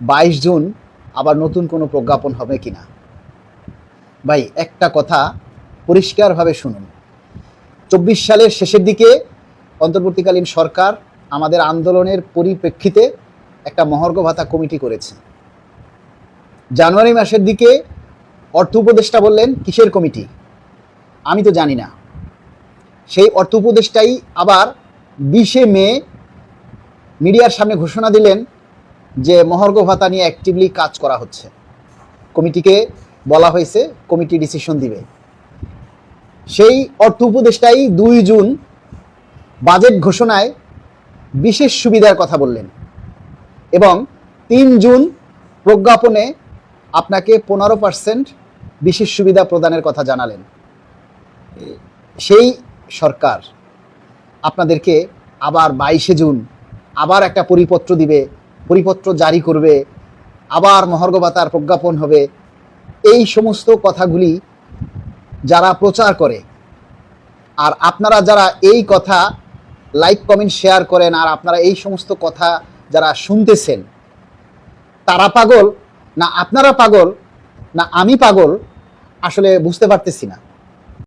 বাইশ জুন আবার নতুন কোনো প্রজ্ঞাপন হবে কিনা? ভাই, একটা কথা পরিষ্কারভাবে শুনুন। চব্বিশ সালের শেষের দিকে অন্তর্বর্তীকালীন সরকার আমাদের আন্দোলনের পরিপ্রেক্ষিতে একটা মহর্ঘ ভাতা কমিটি করেছে। জানুয়ারি মাসের দিকে অর্থ উপদেষ্টা বললেন, কিসের কমিটি? আমি তো জানি না। সেই অর্থ উপদেষ্টাই আবার বিশে মে মিডিয়ার সামনে ঘোষণা দিলেন যে মহর্ঘ ভাতা নিয়ে অ্যাক্টিভলি কাজ করা হচ্ছে। কমিটিকে বলা হয়েছে, কমিটি ডিসিশন দিবে। সেই অর্থ উপদেষ্টাই দুই জুন বাজেট ঘোষণায় বিশেষ সুবিধার কথা বললেন এবং তিন জুন প্রজ্ঞাপনে আপনাকে পনেরো পার্সেন্ট বিশেষ সুবিধা প্রদানের কথা জানালেন। সেই সরকার আপনাদেরকে আবার বাইশে জুন আবার একটা পরিপত্র দিবে পরিপত্র জারি করবে, আবার মহর্ঘ ভাতার প্রজ্ঞাপন হবে। এই সমস্ত কথাগুলি যারা প্রচার করে, আর আপনারা যারা এই কথা লাইক, কমেন্ট, শেয়ার করেন, আর আপনারা এই সমস্ত কথা যারা শুনতেছেন, তারা পাগল? না আপনারা পাগল? না আমি পাগল? আসলে বুঝতে পারতেছি না।